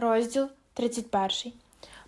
Розділ 31.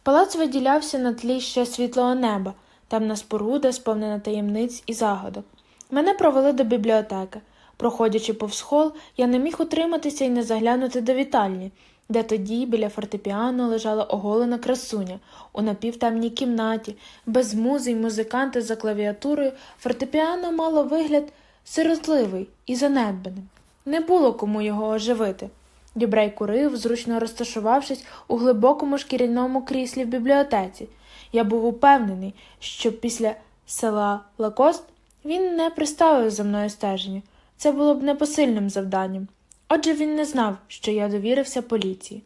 Палац виділявся на тлі ще світлого неба, темна споруда, сповнена таємниць і загадок. Мене провели до бібліотеки. Проходячи повз хол, я не міг утриматися і не заглянути до вітальні, де тоді біля фортепіано лежала оголена красуня у напівтемній кімнаті, без музи й музиканти за клавіатурою, фортепіано мало вигляд сиротливий і занедбаним. Не було кому його оживити. Дюбрей курив, зручно розташувавшись у глибокому шкіряному кріслі в бібліотеці. Я був упевнений, що після села Лакост він не приставив за мною стеження. Це було б непосильним завданням. Отже, він не знав, що я довірився поліції.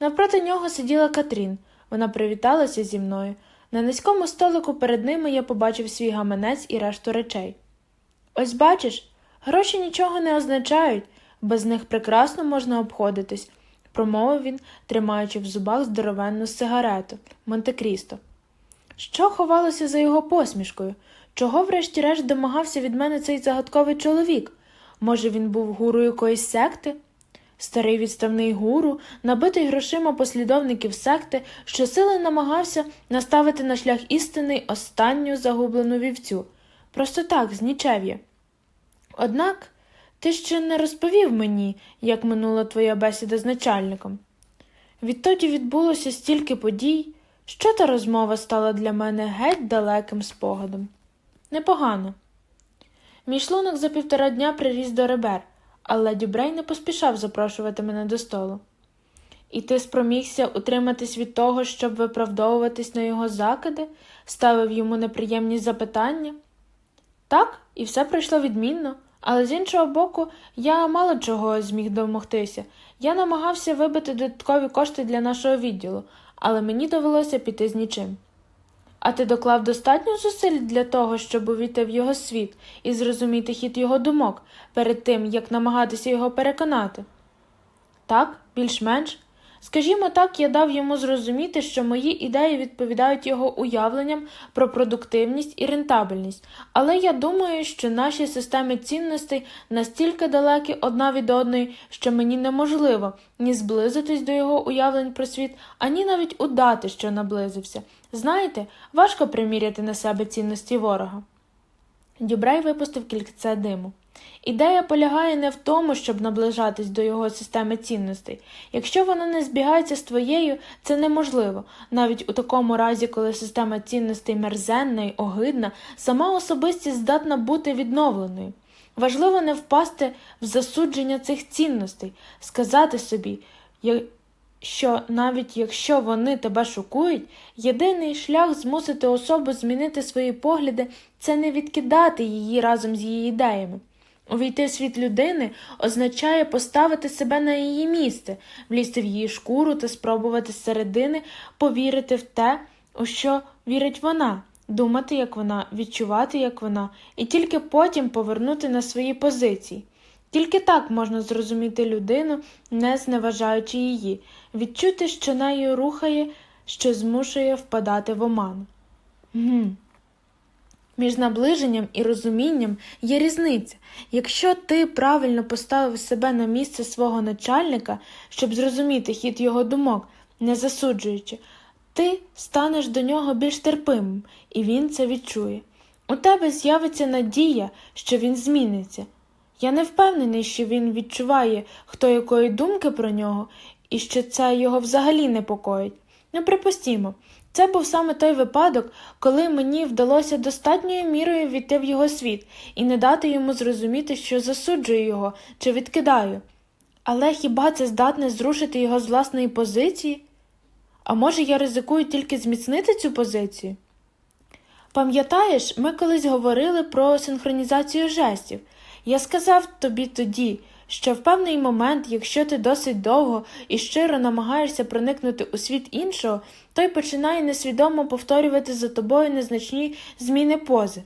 Навпроти нього сиділа Катрін. Вона привіталася зі мною. На низькому столику перед ними я побачив свій гаманець і решту речей. Ось бачиш, гроші нічого не означають, без них прекрасно можна обходитись, промовив він, тримаючи в зубах здоровенну сигарету Монте-Крісто. Що ховалося за його посмішкою? Чого, врешті-решт, домагався від мене цей загадковий чоловік? Може, він був гуру якоїсь секти? Старий відставний гуру, набитий грошима послідовників секти, щосили намагався наставити на шлях істини останню загублену вівцю. Просто так, з нічев'я. Однак ти ще не розповів мені, як минула твоя бесіда з начальником. Відтоді відбулося стільки подій, що та розмова стала для мене геть далеким спогадом. Непогано. Мій шлунок за півтора дня приріс до ребер, але Дюбрей не поспішав запрошувати мене до столу. І ти спромігся утриматись від того, щоб виправдовуватись на його закиди, ставив йому неприємні запитання? Так, і все пройшло відмінно, але з іншого боку, я мало чого зміг домогтися. Я намагався вибити додаткові кошти для нашого відділу, але мені довелося піти з нічим. А ти доклав достатньо зусиль для того, щоб увійти в його світ і зрозуміти хід його думок перед тим, як намагатися його переконати? Так, більш-менш. Скажімо так, я дав йому зрозуміти, що мої ідеї відповідають його уявленням про продуктивність і рентабельність, але я думаю, що наші системи цінностей настільки далекі одна від одної, що мені неможливо ні зблизитись до його уявлень про світ, ані навіть удати, що наблизився. Знаєте, важко приміряти на себе цінності ворога. Дюбрей випустив кільце диму. Ідея полягає не в тому, щоб наближатись до його системи цінностей. Якщо вона не збігається з твоєю, це неможливо, навіть у такому разі, коли система цінностей мерзенна й огидна, сама особистість здатна бути відновленою. Важливо не впасти в засудження цих цінностей, сказати собі, що навіть якщо вони тебе шокують, єдиний шлях змусити особу змінити свої погляди це не відкидати її разом з її ідеями. Увійти в світ людини означає поставити себе на її місце, влізти в її шкуру та спробувати зсередини повірити в те, у що вірить вона, думати, як вона, відчувати, як вона, і тільки потім повернути на свої позиції. Тільки так можна зрозуміти людину, не зневажаючи її, відчути, що нею рухає, що змушує впадати в оману. Між наближенням і розумінням є різниця. Якщо ти правильно поставив себе на місце свого начальника, щоб зрозуміти хід його думок, не засуджуючи, ти станеш до нього більш терпимим, і він це відчує. У тебе з'явиться надія, що він зміниться. Я не впевнений, що він відчуває, хто якої думки про нього, і що це його взагалі непокоїть. Ну, припустімо, це був саме той випадок, коли мені вдалося достатньою мірою війти в його світ і не дати йому зрозуміти, що засуджую його чи відкидаю. Але хіба це здатне зрушити його з власної позиції? А може, я ризикую тільки зміцнити цю позицію? Пам'ятаєш, ми колись говорили про синхронізацію жестів. Я сказав тобі тоді, що в певний момент, якщо ти досить довго і щиро намагаєшся проникнути у світ іншого, той починає несвідомо повторювати за тобою незначні зміни пози.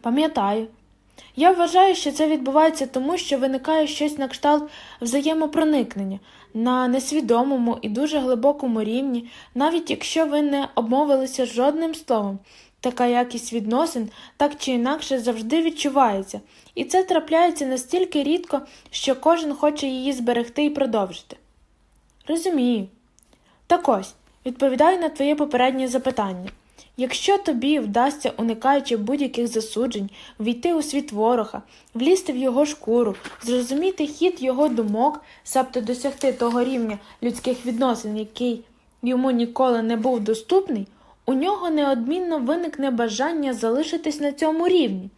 Пам'ятаю. Я вважаю, що це відбувається тому, що виникає щось на кшталт взаємопроникнення на несвідомому і дуже глибокому рівні, навіть якщо ви не обмовилися жодним словом. Така якість відносин так чи інакше завжди відчувається, і це трапляється настільки рідко, що кожен хоче її зберегти і продовжити. Розумію. Так ось, відповідаю на твоє попереднє запитання. Якщо тобі вдасться, уникаючи будь-яких засуджень, війти у світ ворога, влізти в його шкуру, зрозуміти хід його думок, себто досягти того рівня людських відносин, який йому ніколи не був доступний, у нього неодмінно виникне бажання залишитись на цьому рівні.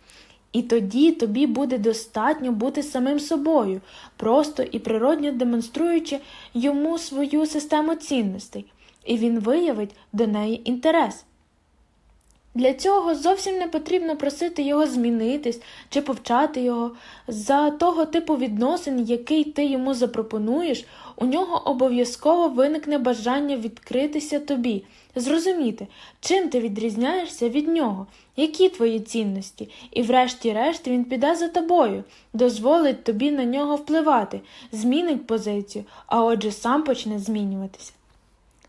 І тоді тобі буде достатньо бути самим собою, просто і природньо демонструючи йому свою систему цінностей, і він виявить до неї інтерес. Для цього зовсім не потрібно просити його змінитись чи повчати його. За того типу відносин, який ти йому запропонуєш, у нього обов'язково виникне бажання відкритися тобі, зрозуміти, чим ти відрізняєшся від нього, які твої цінності, і врешті-решт він піде за тобою, дозволить тобі на нього впливати, змінить позицію, а отже сам почне змінюватися.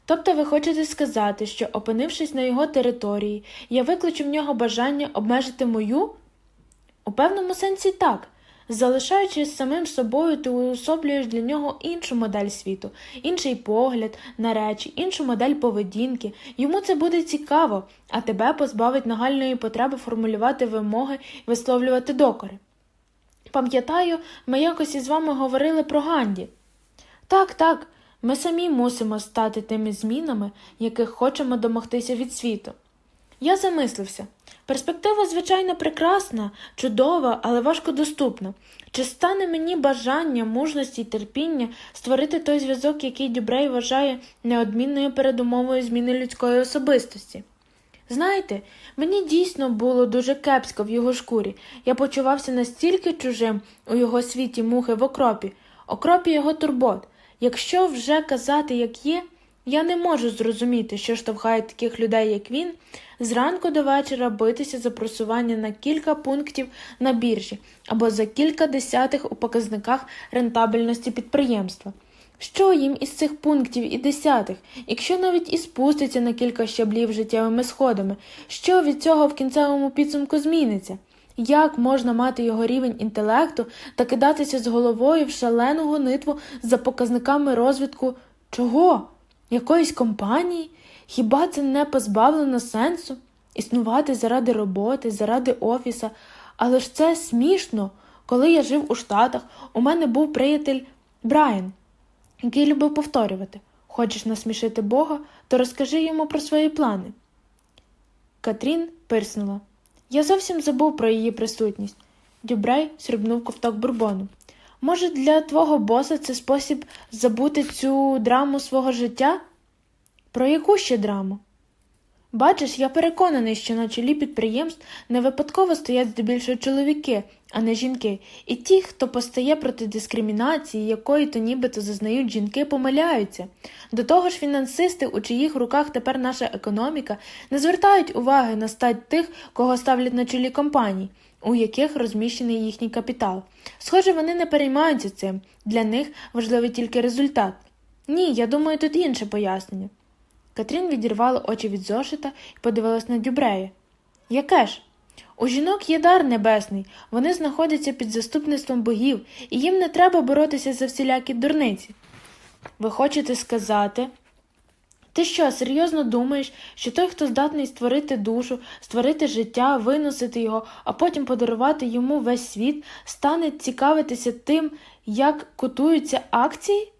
Тобто ви хочете сказати, що, опинившись на його території, я викличу в нього бажання обмежити мою? У певному сенсі так. Залишаючись самим собою, ти уособлюєш для нього іншу модель світу, інший погляд на речі, іншу модель поведінки. Йому це буде цікаво, а тебе позбавить нагальної потреби формулювати вимоги і висловлювати докори. Пам'ятаю, ми якось із вами говорили про Ганді. Так, так, ми самі мусимо стати тими змінами, яких хочемо домогтися від світу. Я замислився. Перспектива, звичайно, прекрасна, чудова, але важко доступна. Чи стане мені бажання, мужності й терпіння створити той зв'язок, який Дюбрей вважає неодмінною передумовою зміни людської особистості? Знаєте, мені дійсно було дуже кепсько в його шкурі. Я почувався настільки чужим у його світі мухи в окропі, окропі його турбот. Якщо вже казати, як є, я не можу зрозуміти, що штовхає таких людей, як він, зранку до вечора битися за просування на кілька пунктів на біржі або за кілька десятих у показниках рентабельності підприємства. Що їм із цих пунктів і десятих, якщо навіть і спуститься на кілька щаблів життєвими сходами, що від цього в кінцевому підсумку зміниться? Як можна мати його рівень інтелекту та кидатися з головою в шалену гонитву за показниками розвитку чого? Якоїсь компанії? Хіба це не позбавлено сенсу? Існувати заради роботи, заради офіса. Але ж це смішно. Коли я жив у Штатах, у мене був приятель Брайан, який любив повторювати Хочеш насмішити Бога, то розкажи йому про свої плани. Катрін пирснула. Я зовсім забув про її присутність. Дюбрей срібнув ковток бурбону. Може, для твого боса це спосіб забути цю драму свого життя? Про яку ще драму? Бачиш, я переконаний, що на чолі підприємств не випадково стоять здебільшого чоловіки, а не жінки, і ті, хто постає проти дискримінації, якої то нібито зазнають жінки, помиляються. До того ж, фінансисти, у чиїх руках тепер наша економіка, не звертають уваги на стать тих, кого ставлять на чолі компаній, у яких розміщений їхній капітал. Схоже, вони не переймаються цим, для них важливий тільки результат. Ні, я думаю, тут інше пояснення. Катрін відірвала очі від зошита і подивилась на Дюбрея. Яке ж? У жінок є дар небесний, вони знаходяться під заступництвом богів, і їм не треба боротися за всілякі дурниці. Ви хочете сказати? Ти що, серйозно думаєш, що той, хто здатний створити душу, створити життя, виносити його, а потім подарувати йому весь світ, стане цікавитися тим, як котуються акції?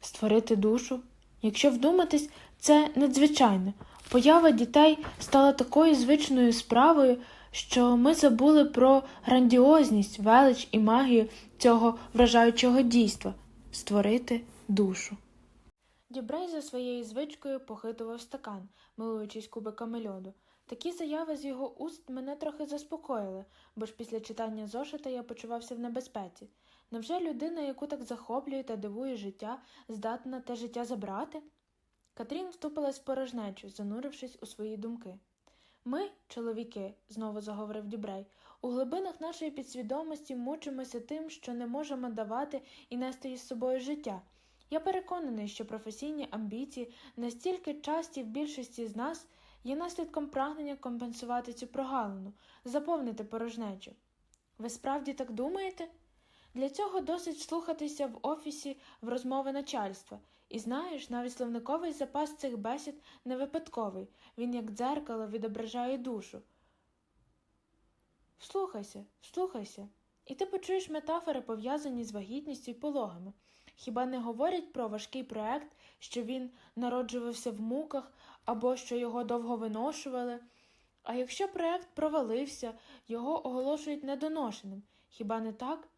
Створити душу? Якщо вдуматись, це надзвичайно. Поява дітей стала такою звичною справою, що ми забули про грандіозність, велич і магію цього вражаючого дійства створити душу. Дюбрей за своєю звичкою похитував стакан, милуючись кубиками льоду. Такі заяви з його уст мене трохи заспокоїли, бо ж після читання зошита я почувався в небезпеці. Невже людина, яку так захоплює та дивує життя, здатна те життя забрати? Катрін втупилась в порожнечу, занурившись у свої думки. Ми, чоловіки, знову заговорив Дюбрей, у глибинах нашої підсвідомості мучимося тим, що не можемо давати і нести із собою життя. Я переконаний, що професійні амбіції настільки часті в більшості з нас є наслідком прагнення компенсувати цю прогалину, заповнити порожнечу. Ви справді так думаєте? Для цього досить слухатися в офісі в розмови начальства. І знаєш, навіть словниковий запас цих бесід не випадковий, він як дзеркало відображає душу. Вслухайся, вслухайся, і ти почуєш метафори, пов'язані з вагітністю і пологами. Хіба не говорять про важкий проект, що він народжувався в муках або що його довго виношували? А якщо проект провалився, його оголошують недоношеним. Хіба не так?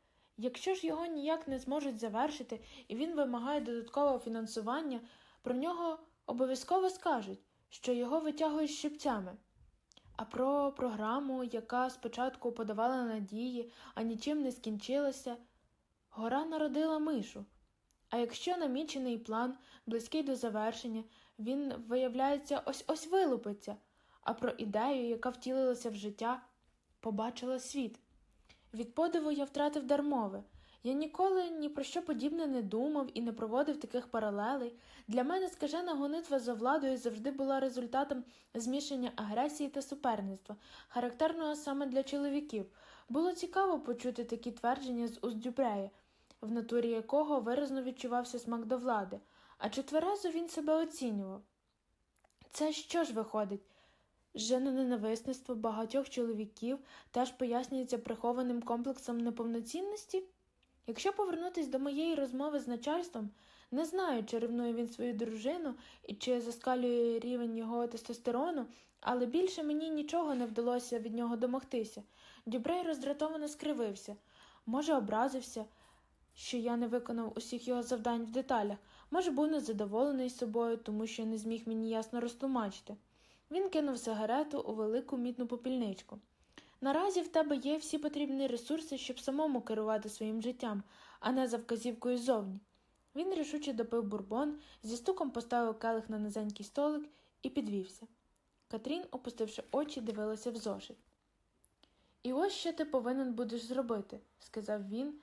Якщо ж його ніяк не зможуть завершити і він вимагає додаткового фінансування, про нього обов'язково скажуть, що його витягують щипцями. А про програму, яка спочатку подавала надії, а нічим не скінчилася, гора народила мишу. А якщо намічений план, близький до завершення, він, виявляється, ось ось вилупиться, а про ідею, яка втілилася в життя, побачила світ. Від подиву я втратив дармове. Я ніколи ні про що подібне не думав і не проводив таких паралелей. Для мене скажена гонитва за владою завжди була результатом змішання агресії та суперництва, характерного саме для чоловіків. Було цікаво почути такі твердження з уст Дюбрея, в натурі якого виразно відчувався смак до влади, а чи тверезо він себе оцінював. Це що ж виходить? Жене ненависництво багатьох чоловіків теж пояснюється прихованим комплексом неповноцінності? Якщо повернутись до моєї розмови з начальством, не знаю, чи ревнує він свою дружину і чи заскалює рівень його тестостерону, але більше мені нічого не вдалося від нього домогтися. Дюбрей роздратовано скривився, може, образився, що я не виконав усіх його завдань в деталях, може, був незадоволений собою, тому що не зміг мені ясно розтлумачити. Він кинув сигарету у велику мітну попільничку. Наразі в тебе є всі потрібні ресурси, щоб самому керувати своїм життям, а не за вказівкою зовні. Він рішуче допив бурбон, зі стуком поставив келих на низенький столик і підвівся. Катрін, опустивши очі, дивилася в зошит. І ось що ти повинен будеш зробити, сказав він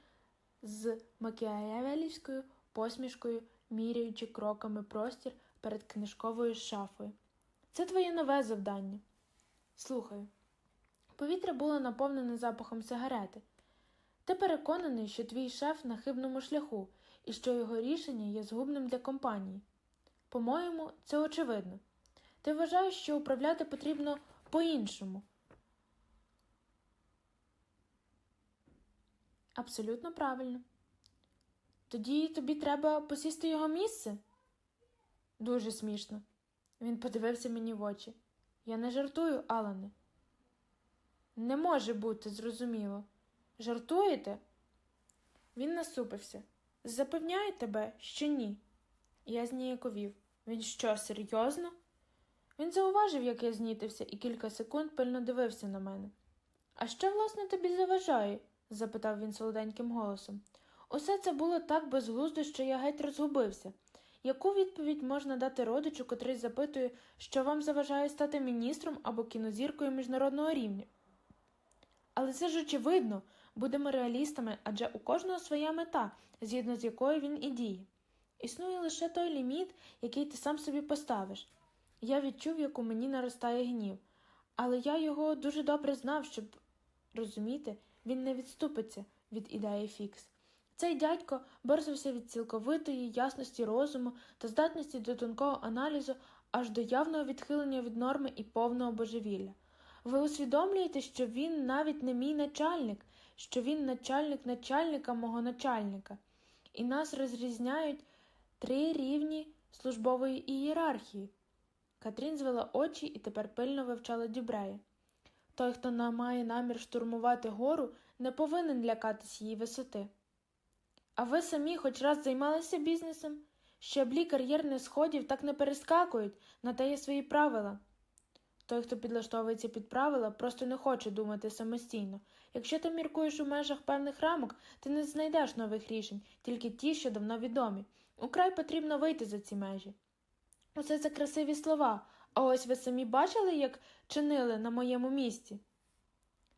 з макіавелівською посмішкою, міряючи кроками простір перед книжковою шафою. Це твоє нове завдання. Слухаю. Повітря було наповнене запахом сигарети. Ти переконаний, що твій шеф на хибному шляху і що його рішення є згубним для компанії. По-моєму, це очевидно. Ти вважаєш, що управляти потрібно по-іншому. Абсолютно правильно. Тоді тобі треба посісти його місце? Дуже смішно. Він подивився мені в очі. Я не жартую, Алане. Не може бути, зрозуміло. Жартуєте? Він насупився. Запевняю тебе, що ні. Я зніяковів. Він що, серйозно? Він зауважив, як я знітився, і кілька секунд пильно дивився на мене. А що, власне, тобі заважає? запитав він солоденьким голосом. Усе це було так безглуздо, що я геть розгубився. Яку відповідь можна дати родичу, котрий запитує, що вам заважає стати міністром або кінозіркою міжнародного рівня? Але це ж очевидно, будемо реалістами, адже у кожного своя мета, згідно з якою він і діє. Існує лише той ліміт, який ти сам собі поставиш. Я відчув, як у мені наростає гнів, але я його дуже добре знав, щоб розуміти, він не відступиться від ідеї фікс. Цей дядько борсився від цілковитої ясності розуму та здатності до тонкого аналізу аж до явного відхилення від норми і повного божевілля. Ви усвідомлюєте, що він навіть не мій начальник, що він начальник начальника мого начальника, і нас розрізняють три рівні службової ієрархії. Катрін звела очі і тепер пильно вивчала Дюбрея. Той, хто має намір штурмувати гору, не повинен лякатись її висоти. А ви самі хоч раз займалися бізнесом? Щаблі кар'єрних сходів так не перескакують, на те є свої правила. Той, хто підлаштовується під правила, просто не хоче думати самостійно. Якщо ти міркуєш у межах певних рамок, ти не знайдеш нових рішень, тільки ті, що давно відомі. Украй потрібно вийти за ці межі. Усе це красиві слова, а ось ви самі бачили, як чинили на моєму місці.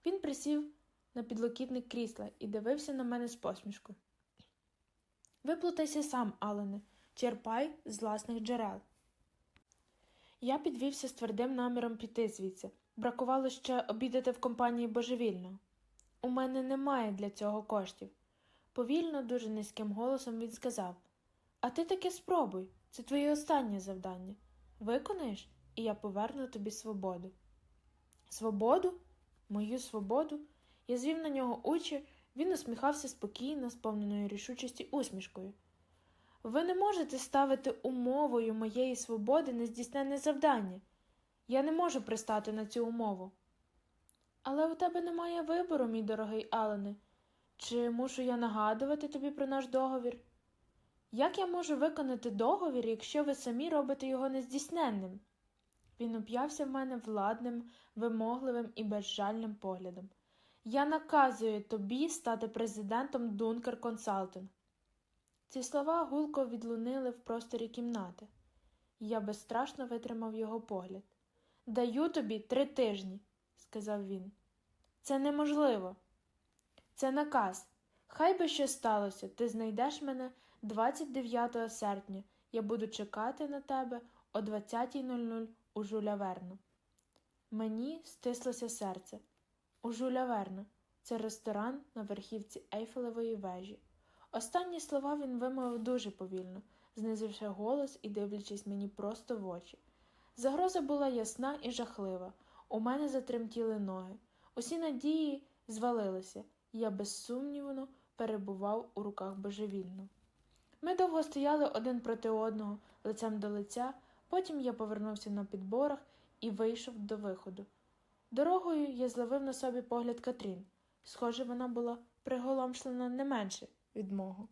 Він присів на підлокітник крісла і дивився на мене з посмішкою. Виплутайся сам, Алене, черпай з власних джерел. Я підвівся з твердим наміром піти звідси. Бракувало ще обідати в компанії божевільного. У мене немає для цього коштів. Повільно, дуже низьким голосом він сказав А ти таки спробуй, це твоє останнє завдання. Виконаєш, і я поверну тобі свободу. Свободу? Мою свободу? Я звів на нього очі, він усміхався спокійно, сповненою рішучості усмішкою. Ви не можете ставити умовою моєї свободи нездійсненне завдання. Я не можу пристати на цю умову. Але у тебе немає вибору, мій дорогий Алене. Чи мушу я нагадувати тобі про наш договір? Як я можу виконати договір, якщо ви самі робите його нездійсненним? Він уп'явся в мене владним, вимогливим і безжальним поглядом. Я наказую тобі стати президентом Дункер Консалтинг. Ці слова гулко відлунили в просторі кімнати. Я безстрашно витримав його погляд. Даю тобі три тижні, сказав він. Це неможливо. Це наказ. Хай би що сталося, ти знайдеш мене 29 серпня. Я буду чекати на тебе о 20.00 у Жуля Верну. Мені стислося серце. У Жуля Верна. Це ресторан на верхівці Ейфелевої вежі. Останні слова він вимовив дуже повільно, знизивши голос і дивлячись мені просто в очі. Загроза була ясна і жахлива. У мене затремтіли ноги. Усі надії звалилися, я безсумнівно перебував у руках божевільно. Ми довго стояли один проти одного, лицем до лиця, потім я повернувся на підборах і вийшов до виходу. Дорогою я зловив на собі погляд Катрін. Схоже, вона була приголомшлена не менше від мого.